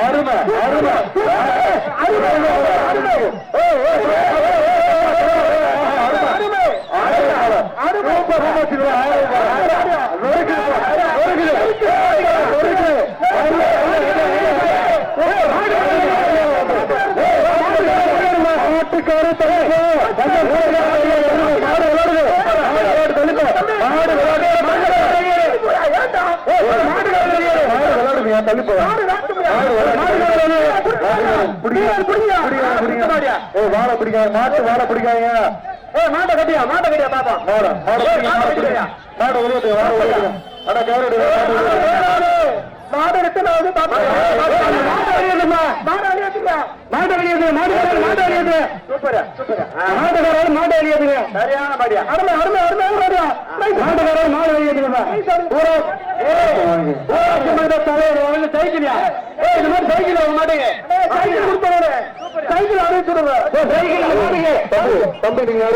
அருமை அருமை ஏய், ஏய், ஏய், ஏய், ஏய், அருமை அருமை அருமை சூப்பர் ஊனச்சுக்கிறோம். நொறுக்குது, நொறுக்குது, நொறுக்குது. அருமை, மாட்டுக்காரு தலைப்பு மாடு விளையாடுது மாடு விளையாடு தலைப்பு மாடு விளையாடு மாடு விளையாடுங்க தள்ளிப்போ வாழை பிடிக்காங்க மாட்டு வாழை பிடிக்காங்க மாட்டை கட்டியா? மாட்டை கட்டியா பாப்பா? மாடு மாடு மாடு மாடு சைக்கிள் மாட்டீங்க சைக்கிள் தம்பி நீங்க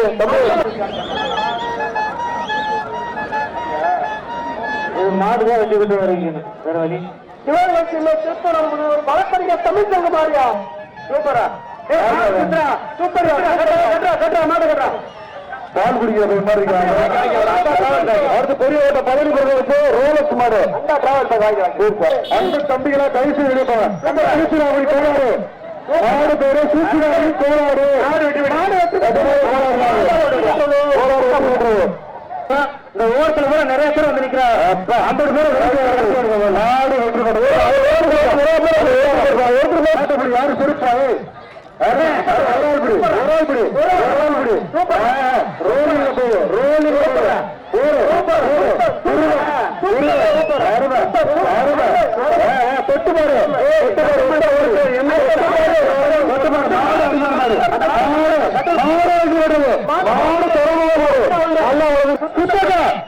யாரு தம்பி மாடுதான் வெட்டி விட்டு வரீங்க வேற வழி சிவகங்கையில் திருப்பணம் ஒரு வழக்கறிஞர் தமிழ் சங்க மாறியா சூப்பரா. சூப்பர். கட்டுறா மாடு கட்டுறா. பால் குடிக்கிற மாதிரி அடுத்து பெரிய ஓட்ட பதவி கொடுக்க வச்சு ரோலக்ஸ் மாடு. அந்த தம்பிகளா வெளிப்பாங்க சூச்சிராமணி கோளாறு. மாடு பேரு சூச்சிராமணி கோளாறு. கோளாறு. இந்த ஓரத்துல கூட நிறைய பேர் வந்து நிக்கிறாங்க. ஐம்பது பேர் நாடு பெற்றது யாரு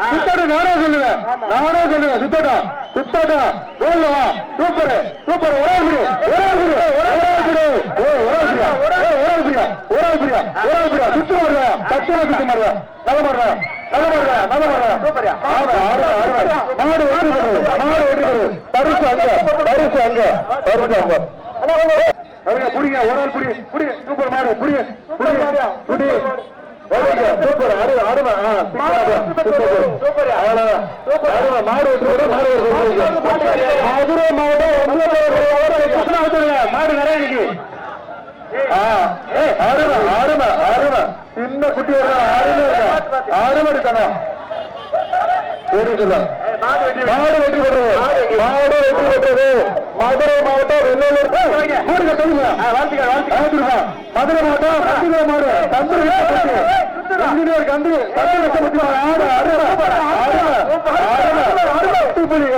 சிரிப்பாரு நானே சொல்லுவேன். நானே சொல்லுவேன். சுத்தடா சுத்தடா. ஓடுவா சூப்பர். சூப்பர். ஒரே குடி ஒரே குடி ஒரே ஓ ஒரே குடியா ஒரே குடியா ஒரே குடியா ஒரே குடியா சுத்து மாறுறா கத்துவா சுத்து மாறுறா நல்ல மாறுறா நல்ல மாறுறா நல்ல மாறுறா சூப்பரியா. ஆறு ஆறு ஆறு மாடு பெறுது மாடு வெற்றி பெறுது பரிசு அங்க. பரிசு அங்க. பரிசு அங்க. புடிங்க. ஒரு ஆள் புடி. புடி. சூப்பர் மாடு. புடி. புடி. புடி. சூப்பர் அருமை அருமை சூப்பர் அருமை மாடு மாடு மதுரை மாவட்டம் மாடு நிறைய இருக்கு? அருமை அருமை அருமை சின்ன குட்டி அருமை அருமை இருக்கணும் மாடு வெற்றி பெற்றது மாடு வெற்றி பெற்றது மதுரை மாவட்டம் வெள்ளூர் மாடுங்க சொல்லுங்க. மதுரை மாவட்டம் கண்டிப்பா மாடு. தந்திரி இன்ஜினியர் கண்டு தந்திரி லட்சம் ஆடு அருமை அருமை அருமை சுட்டுப்புலி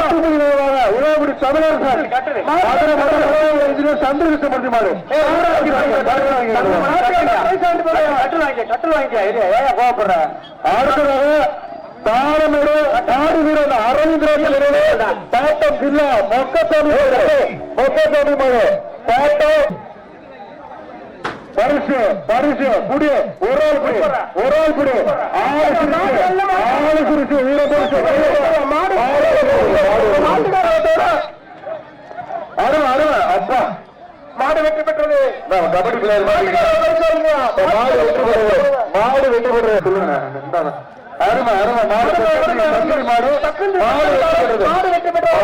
சுட்டுப்புலி உழவுடி தமிழர் மதுரை மாவட்டம் இன்ஜினியர் சந்திர கிருஷ்ணமூர்த்தி மாடு. கட்டல் வாங்கிக்க ஏன் கோவப்படுற அடுத்ததாக நாடு வீரன் அரவிந்தர் தாட்டம் ஜில்லா மொக்கத்தோடி மொக்கத்தோடி மழை தாட்டம். பரிசு பரிசு புடி. ஒரு ஆள் புடி. ஒரு ஆள் புடி. ஆறு சிரிச்சு ஆறு சிரிச்சு வீர பரிசு. அருமை அருமை அப்பா. மாடு வெற்றி பெற்றது. கபடி பிளேயர் மாடு வெற்றி பெற்றது. மாடு வெற்றி பெற்றது. சொல்லுங்க. அருமை அருமை. மாடு மாடு. மாடு வெற்றி பெற்றது.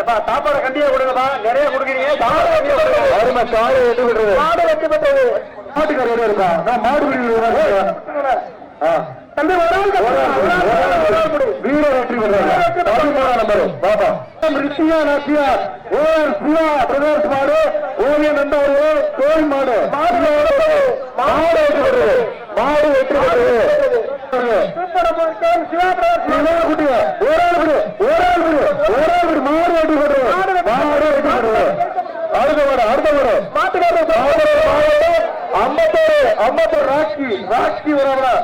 எப்பா சாப்பாடு கண்டியா கொடுங்கப்பா. நிறைய கொடுக்குறீங்க. அருமை காடு வெற்றி பெற்றது. மாடு வெற்றி பெற்றது. இருக்கா? நான் மாடு பிடிக்கிறது தம்பி வீர வெற்றி பெற்றது பதிமூணாம் நம்பர் பாபா ரிஷியா நாசியா ஓஎன் சிவா பிரதேஷ் மாடு. ஓவியம் நந்தவர் கோயில் மாடு மாடு வெற்றி பெற்றது மாடு வெற்றி பெற்றது அடுத்த அம்பத்தோரு அம்பத்தோரு ராக்கி. ராக்கி வரவரா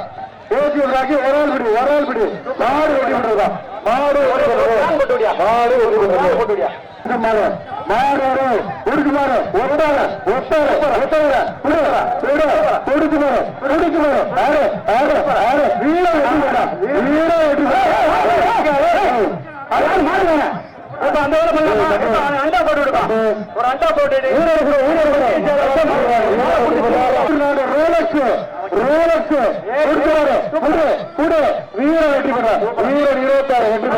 பேசி ராக்கி ஒரு ஆள் விடு ஒரு ஆள் விடு மாடு வெட்டி விடுறதா மாடு வெட்டி விடுறது மாடு வெட்டி விடுறது மாடு மாடு உடுக்கு மாடு ஒட்டார ஒட்டார ஒட்டார கொடுக்கு மாடு கொடுக்கு மாடு ஆறு ஆறு ஆறு வெற்றி பெற்றது. அதான் மாறுங்க. இப்ப அந்த வேலை பண்ணலாமா? இப்ப அவன் அண்டா போட்டு விடுப்பா. ஒரு அண்டா போட்டுட்டு வீரர் கூட, வீரர் கூட. Rolex, Rolex. கொடுக்கிறாரு. குடு, குடு. வீரர் வெற்றி பெற்றார். வீரர் இருபத்தாறு வெற்றி.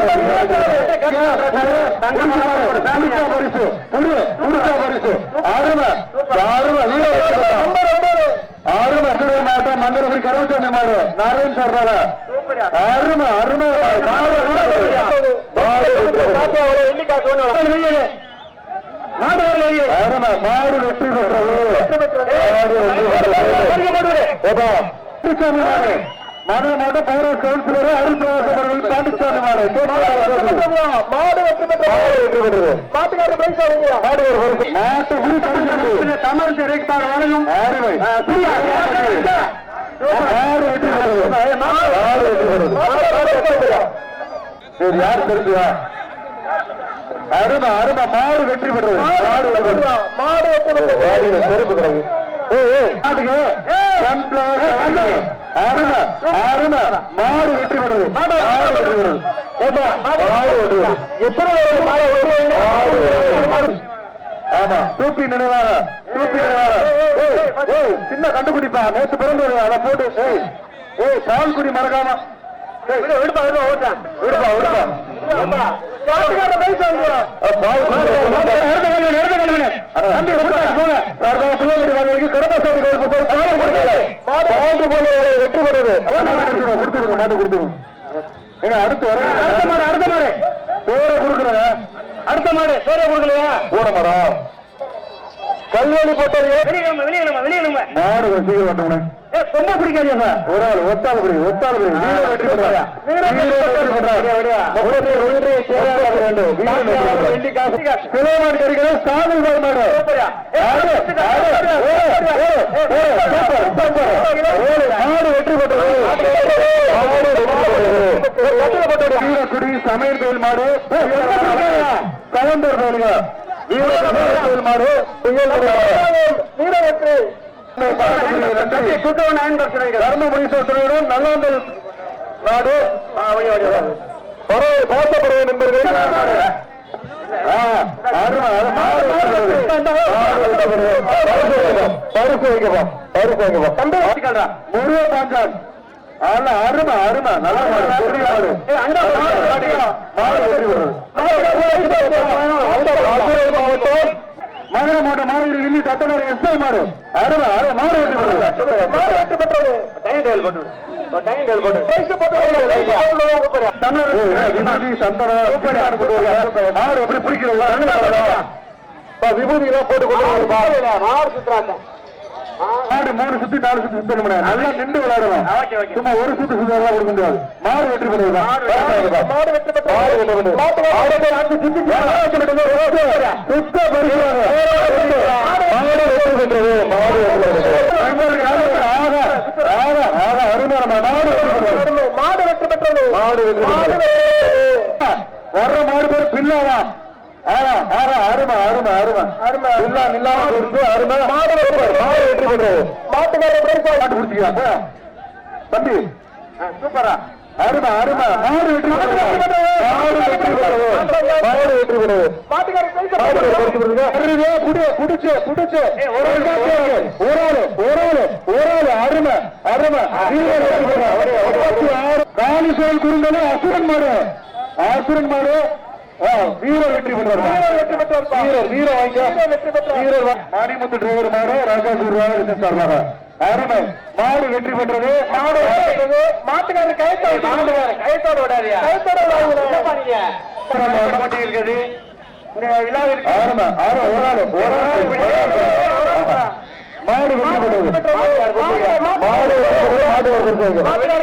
கொடுத்தா பரிசு. குடு, கொடுத்தா பரிசு. அருமை, அருமை. வீரர் வெற்றி. அருமை சிவகங்கை மாவட்டம் மந்திரபுரி கருவசாமி மாடு நாராயண் சார்? அருமை அருமை. அருமை. மாடு வெற்றி பெற்றது. மன மாடு பௌரவ கவுன்சிலர் அருள்பிரகாசம் அவர்கள் பாண்டிச்சாமி மாடு மாடு வெற்றி பெற்றது. மாட்டுக்காரர் பிரைஸ். மாடு ஒரு உரி பரிசு. தமிழ் திரைக்கார வரையும் வெற்றி பெற்றது. சரி யார் தெரிஞ்சுவா அருமை அருமை மாடு வெற்றி பெற்றது மாடு மாடு செருப்பு கிடக்கு. மாடு வெற்றி பெறுது. மாடு வெற்றி பெறுது. ஏப்பா, மாடு எத்தனை மாடு ஆமா. டூப்பி நினைவாக ஏய், ஏய், சின்ன கண்டுபிடிப்பா. நேற்று பிறந்தது அதை போட்டு ஏய் பால்குடி மறக்காம. விடுப்பா, விடுப்பா, ஓட்டுறேன். விடுப்பா விடுப்பா. பிரைஸ் வாங்குங்க. அடுத்து வர அடுத்த மாடு அடுத்த மாடு. பேரை கொடுக்குறேங்க அடுத்த மாடு பேரே கொடுக்கலையா? போட மரம் கல்வெளி போட்டது வெளியிடுங்க வெளியிடுங்க வெளியிடுங்க மாடு சீக்கிரம் ஏ ரொம்ப பிடிக்காதீங்க ஒரு ஆள் ஒத்தாள் பிடி ஒத்தாள் பிடி வீர வெற்றி பெற்றார் வீர வெற்றி பெற்றார் வீரக்குடி சமையல் கோயில் மாடு கலந்தர் கோயிலுங்க வீர சமையல் கோயில் மாடு புயல் வீர வெற்றி கூட்டவன் அயன் பிரச்சனைகள் தர்மபுரீஸ்வரத்துடன் நல்லாந்தல் நாடு. பாசப்படுவது நண்பர்கள். பரிசு வைக்கப்பா பரிசு வைக்கப்பா முருக பாஞ்சான் அருமை அருமை. நல்ல மாடு மாவட்டம் மதுரை மாவட்டம் மாவட்டத்தில் இன்னி சட்டமன்ற எஸ்ஐ மாடு. அருமை அருமை. மாடு வெற்றி பெறுது. மாடு வெற்றி பெற்றது டைம் டேல் போட்டு மாடு எப்படி பிடிக்கிறது? விபூதி போட்டு கொண்டு மாடு சுத்துறாங்க. மாடு மூணு சுத்தி நாலு சுத்தி சுத்தணும் நல்லா நின்று ஓகே சும்மா ஒரு சுத்து சுத்தம் கொடுக்க முடியாது மாடு வெற்றி பெறுவது மாடு வெற்றி பெற்றது மாடு மாடு சுத்தி பரிசு மாடு வெற்றி பெற்றது மாடு மாடு வெற்றி பெற்றது மாடு வெற்றி பெற்றது மாடு வர்ற மாடு பேர் பில்லாவா அருமை அருமை அருமை அருமை இல்லா இல்லாம இருக்கு அருமை மாடு வெற்றி பெற்றது. மாடு வெற்றி பெற்றது மாட்டுக்காரர் பிரைஸ் மாட்டு குடிச்சியா தம்பி சூப்பரா அருமை அருமை மாடு வெற்றி மாடு வெற்றி மாடு வெற்றி ஒரு ஒரு ஆளு. ஒரு ஆளு ஒரு ஆளு அருமை அருமை. அசுரன் மாடு. அசுரன் மாடு. வீரர் வெற்றி பெற்றார். வீரர் வெற்றி பெற்றார். வீரர் வீர வாங்க வெற்றி பெற்றார். வீரர் மாரிமுத்து டிரைவர் மாடு ராஜாசூர் சார்பாக. அருமை. மாடு வெற்றி பெற்றது. மாடு வெற்றி பெற்றது. மாட்டுக்காரர் மாட்டுக்காரர் கயத்தோடு விடாதியா விடாதீங்க இருக்குது. அருமை. அருமை. ஒரு ஆளு ஒரு ஆளு. மாடு மாடு பெற்றது. மாடு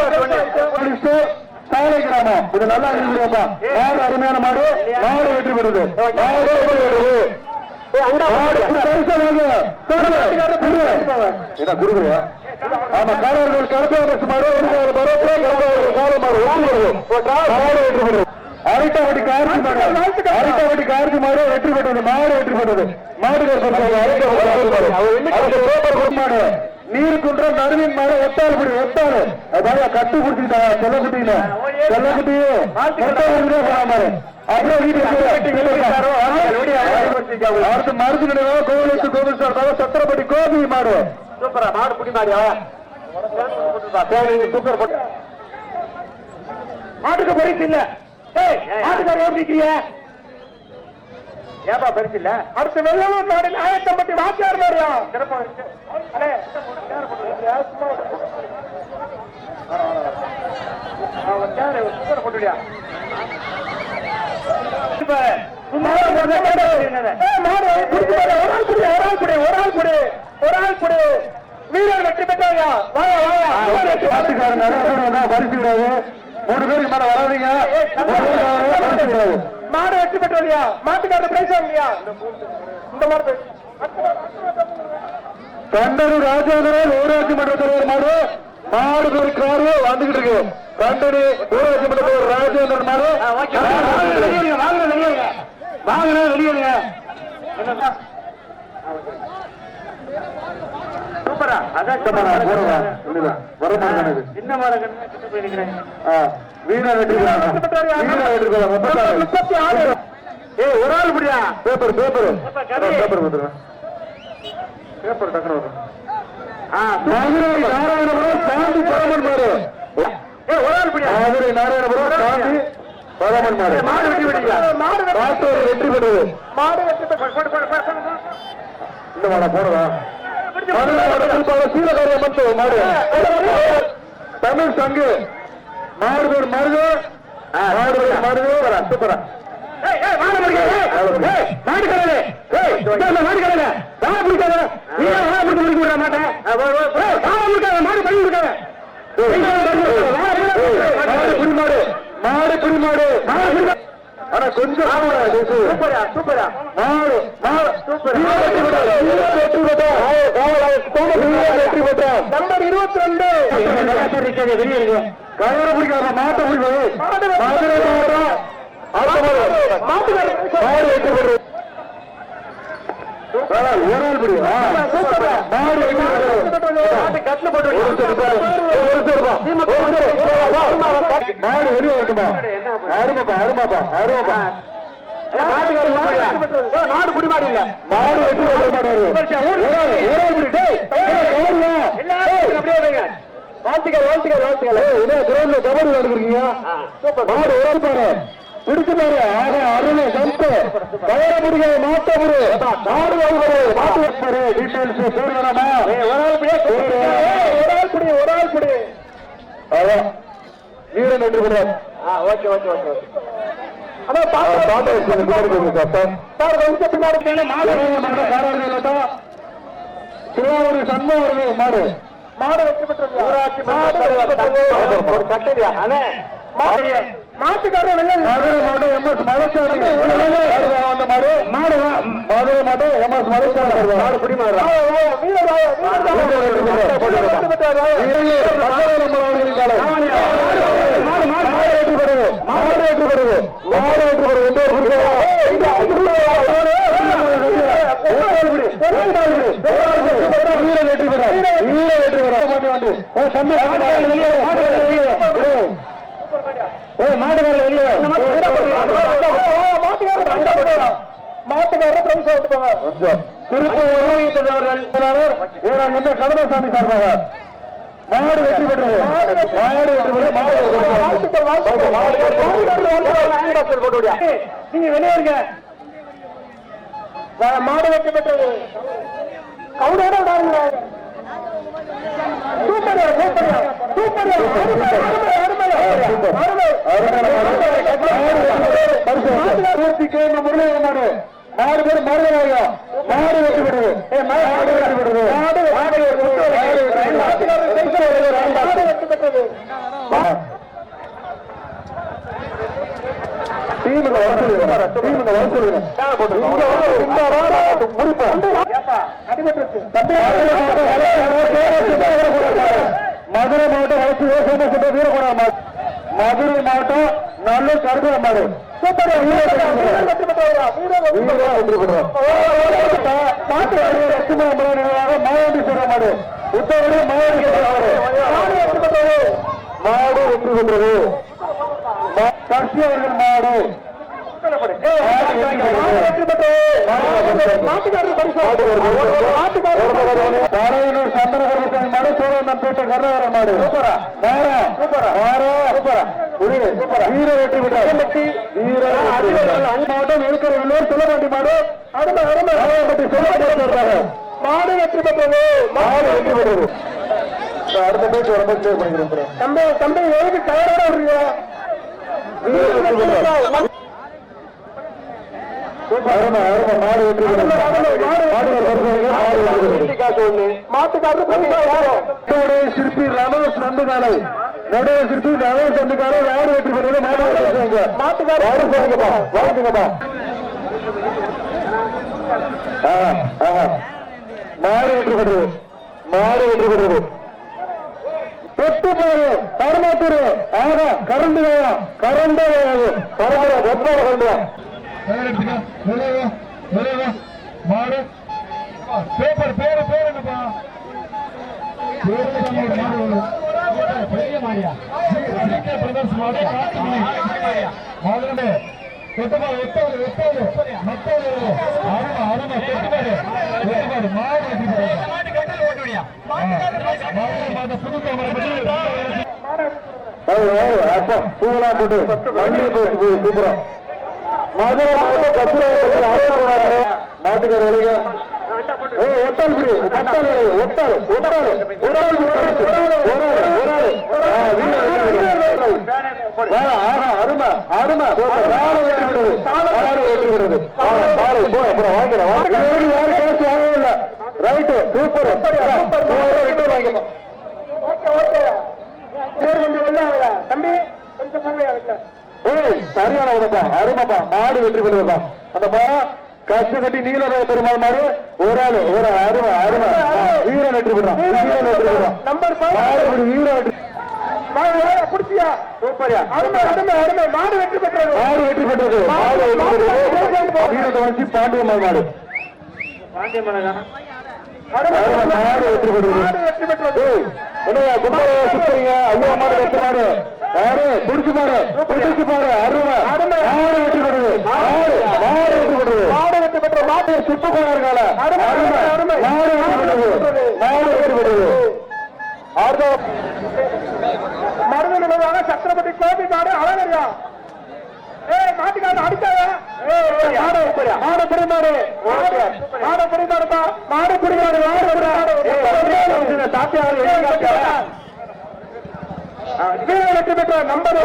வெற்றி கிராமம் இது நல்லா இருக்குதுப்பா நாடு அருமையான மாடு. நாடு வெற்றி பெறுது. மாடு பெறுது. மாடு ஆமா காலவர்கள் கருப்பு மாடு ஒடுங்காத மாடு கருப்பு வெற்றி பெறுது. மாடு கார்த்தி மாடு. கார்த்தி மாடு வெற்றி பெற்றது. மாடு வெற்றி பெற்றது. மாடு. நீருக்குன்றம் நடுவின் மேல ஒத்தாள் பிடி ஒத்தாள் அதாவது கட்டு போனாரு அப்புறம் வீட்டுக்கு அடுத்து மருந்து நினைவாக கோவிலுக்கு கோவில் சார் சத்திரப்பட்டி கோபி மாடு. சூப்பரா மாடு புடி மாடியா சூப்பர் போட்டு. மாட்டுக்கு பரிசு இல்ல. ஏய் மாட்டுக்கார ஓடிக்கிறிய ஏப்பா பரிசு இல்ல? அடுத்து வெள்ளலூர் நாடு ஆயத்தம்பட்டி வாத்தியார் மாதிரியா சிறப்பா இருக்கு. வீரர் வெற்றி பெற்றவங்க. வாங்க வாங்க பரிசு கிடையாது மூணு பேருக்கு மேல வராதீங்க. மாடு வெற்றி பெற்றோரியா மாட்டுக்காரர் பிரைஸ் வாங்கலையா இந்த மாடு கண்டனூர் ராஜேந்திரன் ஊராட்சி மன்ற தலைவர் மாடு. மாடு பேர் காரு. வந்துகிட்டு இருக்கு. கண்டனி ஊராட்சி மன்ற தலைவர் ராஜேந்திரன் மாடு. வாங்க வெளியேங்க வாங்க வெளியேங்க சூப்பரா அதான் கட்டு போயிருக்கிறேன். வீணா வெற்றி. வீணா வெற்றி. முப்பத்தி ஆறு ஏய் ஒரு ஆள் முடியா பேப்பர் பேப்பர். கடி. பேப்பர் வந்துருங்க பேப்பர் டக்குனு வரும். ஆ மதுரை நாராயணபுரம் சாந்தி பரமன் மாடு ஏய் ஒரு ஆள் முடியா மதுரை நாராயணபுரம் சாந்தி பரமன் மாடு மாடு வெட்டி விட்டீங்களா மாடு வெற்றி பெற்றது மாடு போடு. இந்த மாடா போடுறா மதுரை மாவட்டத்தில் சீலகாரிய மட்டும் மாடு. தமிழ் சங்கு. மாடு பேர் மருது மாடு பேர் மருது சூப்பரா மாடு ஏய், மாடு கடையில, மாட்டே? ஆனா கொஞ்சம் சூப்பரா, சூப்பரா. மாடு மாடு வீரர் வெற்றி பெற்றார். வெற்றி பெற்றார். வெற்றி பெற்றார். நம்பர் இருபத்தி ரெண்டு வெளியே இருக்கு. கயிறு பிடிக்காத மாட்டை பிடிக்காது மாடு மதுரை மாவட்டம் ஆத்தமரம். மாட்டுக்காரர் மாடு வெற்றி. ஆ, மாடு வெளியே வரட்டுமா அருமாப்பா அருமாப்பா அருமாப்பா மாடு குடி மாடு இல்ல மாடு வெற்றி பெற்ற மாட்டாரு வாழ்த்துக்கள் வாழ்த்துக்கள் வாழ்த்துக்கள் என்ன கிரௌண்ட்ல கபடி விளையாடுறீங்க மாடு ஆள் பாரு பாரு ஆக அருமை கம்பு கயிற முடிய மாட்ட முரு மாடு வாங்குறது மாட்டு வைப்பாரு டீட்டெயில்ஸ் வேணாமா ஒரு ஆள் ஒரு ஆள் பிடி ஒரு ஆள் பிடி அதான் வீரன் ஆ ஓகே ஓகே ஓகே அண்ணா பாட்டு வச்சு பின்னாடி போகுது சார் சார் சார் கொஞ்சம் பின்னாடி போங்க மாடு. சிவாவூர் சன்மா வருது மாடு. மாடு வெற்றி பெற்றது ஊராட்சி மாடு ஒரு கட்டடியா? அண்ணே. மாடு. மாட்டுக்காரர் வெள்ளம் மதுரை மாடு எம்எஸ் மலைச்சாமி வந்த மாடு மாடு மதுரை மாடு எம்எஸ் மலைச்சாமி மாடு குடி மாடு மாட்டுக்காரர் வெளியே மாட்டுக்காரர் பிரைஸ் விட்டு போங்க திருப்பூர் கடமைசாமி சார்பாக மாடு வெற்றி பெற்றது மாடு வெற்றி பெற்றது மாடு. நீங்க வெளியே இருங்க வா- மாடு வெற்றி பெற்றது கவுடோட விடாதுங்க சூப்பர் சூப்பர் சூப்பர் அருமை பேர் மருதநாயகா மாடு வெற்றி பெற்றது மாடு வெற்றி பெற்றது மாடு மாடு வெற்றி பெற்றது டீமுக்கு வர டீமுக்கு வர சொல்லுங்க முடிப்போம் மதுரை மாவட்டம் வளர்ச்சி விவசாயம் வீரகுணா மதுரை மாவட்டம் நல்லூர் கருதுவ மாடு சூப்பர். மாயாண்டி சொல்ற மாடு உத்தரவு மாடு மாடு வெற்றி மா- சக்தி அவர்கள் மாடு. வெற்றி மாடு சோழவந்தன் பேட்டை கருணாகரன் மாடு. சொல்லமாட்டி மாடு அருமை மாடு வெற்றி பெற்றது. மாடு வெற்றி பெற்றது. அடுத்த பேச்சு பண்ணிக்கிறேன் தம்பி தம்பி எதுக்கு விடுறீங்க வீர வெற்றி பெற்றார் அருமை அருமை மாடு வெற்றி பெற்றது மாடு வெற்றி பெற்றது மாட்டுக்காரர் பரிசு யாரும் நடுவுடைய சிற்பி ரமேஷ் நந்துகாலை. நடுவுடைய சிற்பி ரமேஷ் நந்துகாலை. யார் வெற்றி பெறுவது? மாட்டுக்காரர் யாரும் சொல்லுங்கப்பா வாழ்த்துங்கப்பா. மாடு வெற்றி பெறுவது மாடு வெற்றி பெறுவது தொட்டு பாரு கருமாத்தூர் ஆகா கரண்டு வேணும். கரண்டு வேணும். பரவாயில்ல ரொம்ப கரண்டு. மாடு பேப்பர் பேரு பேரு என்னப்பா பெரிய மாடியா பிரதர்ஸ் மாடு மாடு ஒத்தமாடு ஒத்தது ஒத்தது மத்தது அருமை அருமை ஒத்தமாடு ஒத்தமாடு மாடு மாடு புது பூவெல்லாம் போட்டு வண்டி போட்டு. கூப்பிடுறோம். மதுரை மாவட்டம் கத்திரை நாட்டுக்கார வழிக ஒட்டால் ஒட்டால் ஒட்டால் ஒட்டால் அப்புறம் வாங்கிக்கிறேன் யாரும் வாங்கவே இல்லை ரைட்டு சூப்பர் சூப்பர் வாங்கிக்கலாம் ஓகே ஓகே கொஞ்சம் வெளில தம்பி கொஞ்சம் மூவையா ஏய், சரியான உடம்பா அருமைப்பா மாடு வெற்றி பெறுவதா? அந்த மரம் கட்டி நீல பெருமாள் மாடு ஒரு ஆளு ஒரு அருமை அருமை. வீரன் வெற்றி பெறான் வீரன் வெற்றி பெறான் நம்பர் மாடு வீரன் வெற்றி மாடு புடிச்சியா? சூப்பரியா. அருமை அருமை அருமை. மாடு வெற்றி பெற்றது. மாடு வெற்றி பெற்றது. மாடு வெற்றி பெற்றது. வீரத்தை வச்சு பாண்டியம்மாள் மாடு. மாடு வெற்றி பெற்றது. சுத்துறீங்க? ஐயோ மாடு வெற்றி மாடு. யாரு புடிச்சு பாரு புடிச்சு பாரு அருமை மாடு வெற்றி பெற்றது மாடு மாடு வெற்றி பெற்றது மாடு வெற்றி பெற்ற மாடு சுத்து போனார்கள அருமை, அருமை. மாடு வெற்றி பெற்றது மாடு வெற்றி பெற்றது அடுத்த மருந்து நிலவாக சத்திரபதி கோபி மாடு அழகரியா ஏய் மாட்டுக்காரன் அடிக்காத மாடு மாடு புடி மாடு மாடு புடி மாடுப்பா மாடு புடி மாடு மாடு புடி மாடு தாத்தியார் வீரர் வெற்றி பெற்ற நம்பர்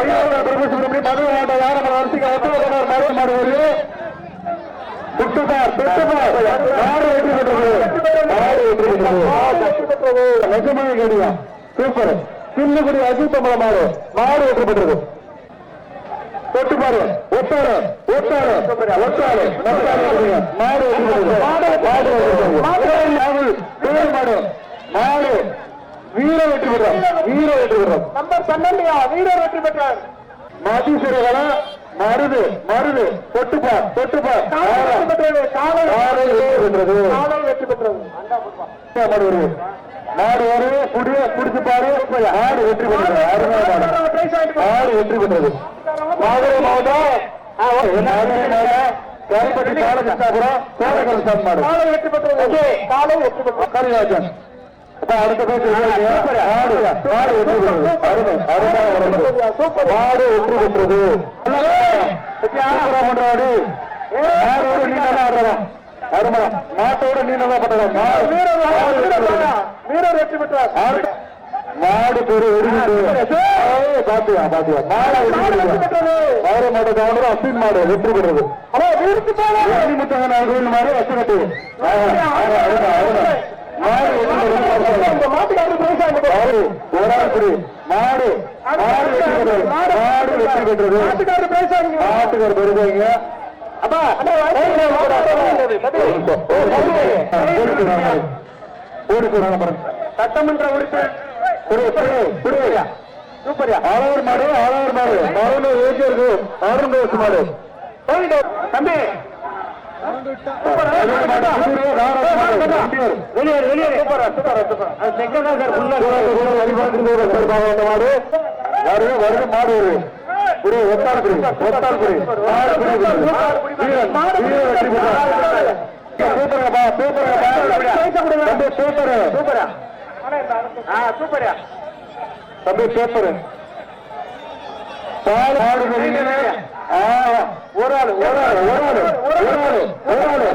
பிரபுசுப்ரமணி மதுரை மாவட்டம் யாரமர் அரசிக்கு ஒத்துழைப்பார் மதுரை மாடு ஒரு துட்டுப்பார் வெற்றி பெற்றது வெற்றி பெற்றது கேடியா சூப்பர் சின்னகுடி அஜித்தம்பல மாடு மாடு வெற்றி பெற்றது தொட்டு பாரு ஒட்டாரு ஒட்டாரு ஒட்டாரு மாடு மாடு மாடு மாடு வீர வெற்றி பெற்றார். வீர வெற்றி பெற்றார். நம்பர் பன்னெண்டுயா வீரர் வெற்றி பெற்றார். மதிசிறகலா மருது மருது தொட்டுப்பா தொட்டுப்பா. காலை வெற்றி பெற்றது காலை வெற்றி பெற்றது. காலை வெற்றி பெற்றது. மாடு வருது. மாடு வருது புடிய புடிச்சு பாரு. மாடு வெற்றி பெற்றது. மாடு வெற்றி பெற்றது. மதுரை மாவட்டம். மதுரை மாவட்டம். கருப்பட்டி சோழகர் சாமி மாடு. காலை வெற்றி பெற்றது. காலை வெற்றி பெற்றது. கரிராஜன். அடுத்த பேச்சு மாடு மாடு வெற்றி பெற்றது அருமை அருமையான உடம்பு. மாடு வெற்றி பெற்றது பண்றாடி மாடோட நீ நல்லா ஆடுறோம் அருமை மாட்டோட நீ நல்லா பண்றோம் வீரர் வெற்றி பெற்றார். மாடு பெரு பாத்தியா பாத்தியா. மாடு மாடு மதுரை மாவட்ட கவர்னர் அஸ்வின் மாடு வெற்றி. பெற்றது ஹலோ வீருக்கு போல முத்தங்க நாகரின் மாடு மாடு மாடு மாடு மாடு வெற்றி பெற்றது. மாடு வாங்கிட்டு மாட்டுக்கார் பெருமைங்க அப்பா சட்டமன்ற உறுப்பினர். சூப்பரியா. ஆளவர் மாடு ஆளவர் மாடு. மரண ஏஜி இருக்கு. மாடு. தம்பி. வருது வருது மாடு புரி ஒத்தால் புரி ஒத்தால் புரி மாடு சூப்பருங்கப்பா சூப்பருங்கப்பா தம்பி சூப்பரு சூப்பரா ஆ சூப்பரா தம்பி சூப்பரு பால் மாடு ஒரு ஆளு ஒரு ஆளு ஒரு ஆளு ஒரு ஆளு ஒரு ஆளு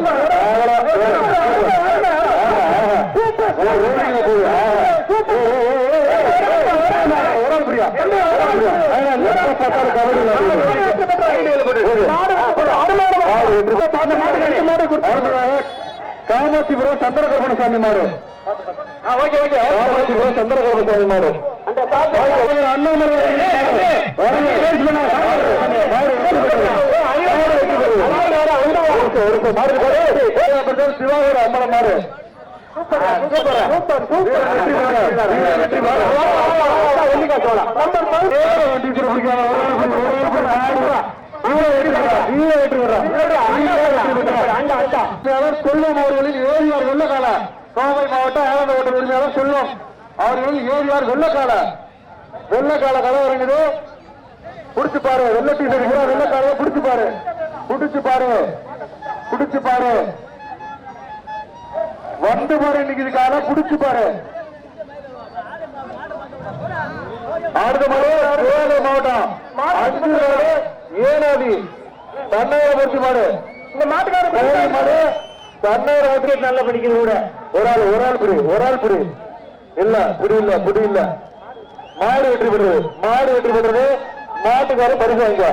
ஓகே ஓகே காமாட்சிபுரம் சந்திரகர்மசாமி மாடு அண்ணாமலை சிவாகர் அம்மன மாறு செல்வம் அவர்களின் ஏரியார் வெள்ளக்கால கோவை மாவட்டம் ஆனந்த ஓட்ட உரிமையாளர் செல்வம் அவர்கள் ஏரியார் வெள்ளக்கால வெள்ளக்கால கதை இறங்குது புடிச்சு பாரு வெள்ள டீசர் வெள்ளக்காலைய புடிச்சு பாரு. புடிச்சு பாரு. புடிச்சு பாரு. வந்து பாரு இன்னைக்கு இதுக்காக புடிச்சு பாரு. சிவகங்கை மாவட்டம். அஞ்சு ஏனாதி. தன்னாயிரம் மாடு இந்த மாட்டுக்கார கோவை மாடு தன்னாயிரம் பற்றி நல்லா படிக்கிறது கூட. ஒரு ஆள் ஒரு ஆள் புடி ஒரு ஆள் புடி இல்ல புடி இல்ல. மாடு வெற்றி பெறுது மாடு வெற்றி பெறுறது. மாட்டுக்கார பரிசு வாங்க.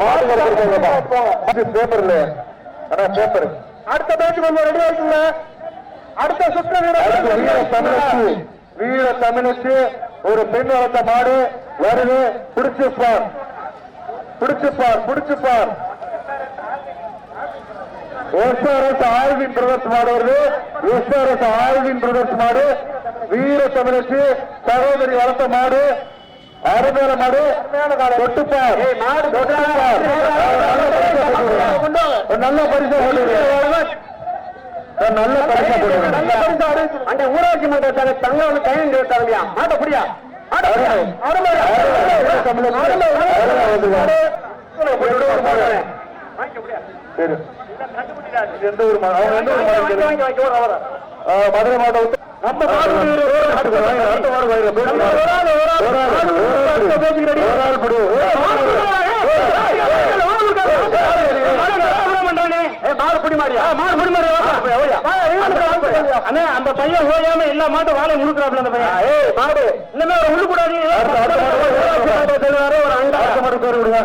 மாட்டுக்கார பரிசு வாங்க பேப்பர் இல்ல ஆனா பேப்பர் அடுத்த பேச்சு கொஞ்சம் ரெடி ஆயிடுங்க அடுத்த சுற்று அடுத்து வீர தமிழச்சு. வீர தமிழச்சு. ஒரு பெண் வளர்த்த மாடு. வருது. பிடிச்சுப்பார் பிடிச்சுப்பார் பிடிச்சுப்பார் எஸ்ஆர்எஸ் ஆழ்வின் பிரதர்ஸ் மாடு வருது. எஸ்ஆர்எஸ் ஆழ்வின் பிரதர்ஸ் மாடு. வீர தமிழச்சு சகோதரி வளர்த்த மாடு அருமையான மாடு தொட்டுப்பார் நல்ல பரிசு நல்ல பரிசு. அந்த ஊராட்சி மன்ற தங்க கையில் இருக்காங்கயா மாட்ட புரியா மதுரை மாவட்டம் நம்ம ஒரு. ஒரு ஒரு. ஒரு ஒரு. அந்த பையன் ஓயாம எல்லா மாட்டும் வாழை முழுக்கிறாப்ல அந்த பையன் மாடு இனிமே ஒரு உள்ளு கூடாது. அடுத்த மாடு பேர் விடுங்க.